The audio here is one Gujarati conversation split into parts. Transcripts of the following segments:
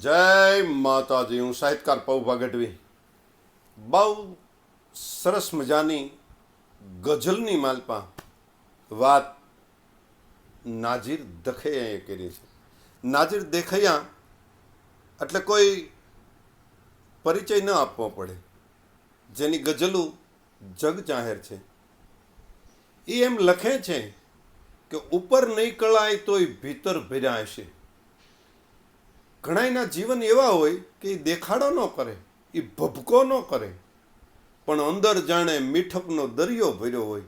જય માતાજી, હું સાહિત્યકાર પૌ ગઢવી બહુ સરસ મજાની ગઝલની માલપા વાત નાજીર દખૈયાએ કરી છે. નાજીર દેખૈયા એટલે કોઈ પરિચય ન આપવો પડે. જેની ગઝલો જગ જાહેર છે. એ એમ લખે છે કે ઉપર નહીં કળાય તોય ભીતર ભર્યા હશે. ઘણાયના જીવન એવા હોય કે એ દેખાડો ન કરે, એ ભભકો ન કરે. પણ અંદર જાણે મીઠકનો દરિયો ભર્યો હોય,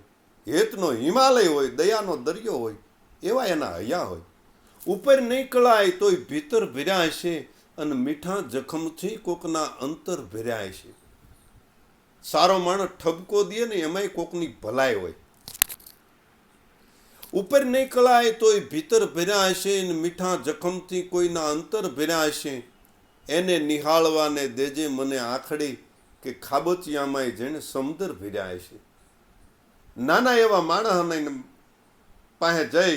હેતનો હિમાલય હોય, દયાનો દરિયો હોય, એવા એના હૈયા હોય. ઉપર નહીં કળાય તોય ભીતર ભર્યા હશે અને મીઠા જખમથી કોકના અંતર ભર્યા હશે. સારો માણસ ઠબકો દે ને એમાંય કોકની ભલાઈ હોય. ઉપર નહીં કળાય તોય ભીતર ભર્યા હશે ને મીઠા જખમથી કોઈના અંતર ભર્યા હશે એને નિહાળવાને દેજે મને આખડી કે ખાબોચિયામાંય જેને સમદર ભર્યા હશે નાના એવા માણસને પાસે જઈ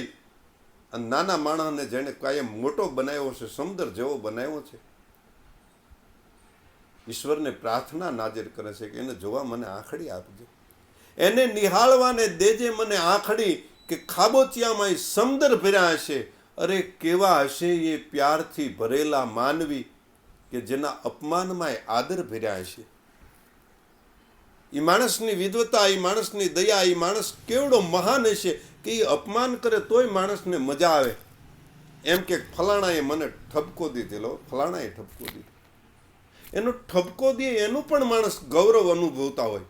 અને નાના માણસને જેણે કાયમ મોટો બનાવ્યો છે, સમદર જેવો બનાવ્યો છે. ઈશ્વરને પ્રાર્થના નાજર કરે છે કે એને જોવા મને આખડી આપજો. એને નિહાળવાને દેજે મને આખડી કે ખાબોચિયામાં સમદર ભર્યા હશે. અરે કેવા હશે એ પ્યારથી ભરેલા માનવી કે જેના અપમાનમાં આદર ભર્યા હશે. એ માણસની વિદ્વતા એ માણસની દયા એ માણસ કેવડો મહાન હશે કે એ અપમાન કરે તોય માણસને મજા આવે. એમ કે ફલાણાએ મને ઠપકો દીધેલો ફલાણાએ ઠપકો દીધો. એનો ઠપકો દે એનું પણ માણસ ગૌરવ અનુભવતા હોય.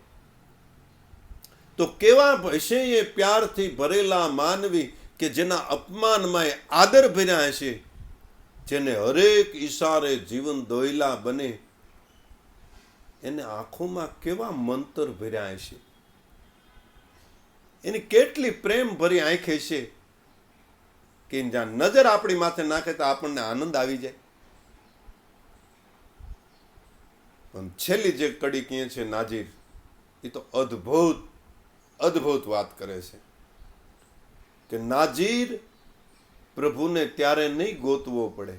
તો કેવા હશે એ પ્યારથી ભરેલા માનવી કે જેના અપમાનમાં આદર ભર્યા છે જેને હરેક ઈશારે જીવન દોયલા બને, એને આંખોમાં કેવા મંતર ભર્યા છે એની કેટલી પ્રેમ ભરી આંખે છે કે જ્યાં નજર આપણી માથે નાખે તો આપણને આનંદ આવી જાય? પણ છેલ્લી જે કડી કહે છે નાજીર, એ તો અદ્ભુત અદ્ભુત વાત કરે છે કે નાજીર પ્રભુને ત્યારે નહીં ગોતવો પડે.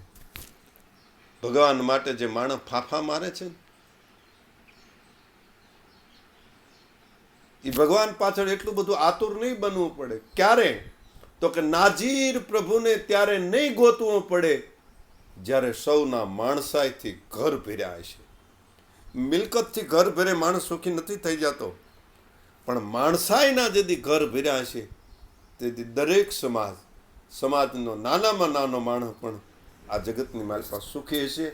ભગવાન માટે જે માણસ ફાફા મારે છે એ ભગવાન પાછળ એટલું બધું આતુર નહીં બનવું પડે. ક્યારે? તો કે નાજીર પ્રભુને ત્યારે નહીં ગોતવું પડે જ્યારે સૌના માણસાઈથી ઘર ભર્યા હશે. મિલકતથી ઘર ભરે માણસ સુખી નથી થઈ જતો. પણ માણસાઈના જેથી ઘર ભર્યા છે, તેથી દરેક સમાજ, સમાજનો નાનામાં નાનો માણસ પણ આ જગતની માલિકા સુખી છે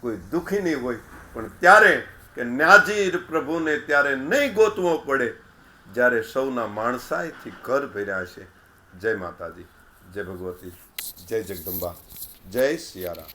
કોઈ દુઃખી નહીં હોય. પણ ત્યારે કે ન્યાજીર પ્રભુને ત્યારે નહીં ગોતવો પડે, જ્યારે સૌના માણસાઈથી ઘર ભર્યા છે. જય માતાજી, જય ભગવતી, જય જગદંબા, જય સિયારામ.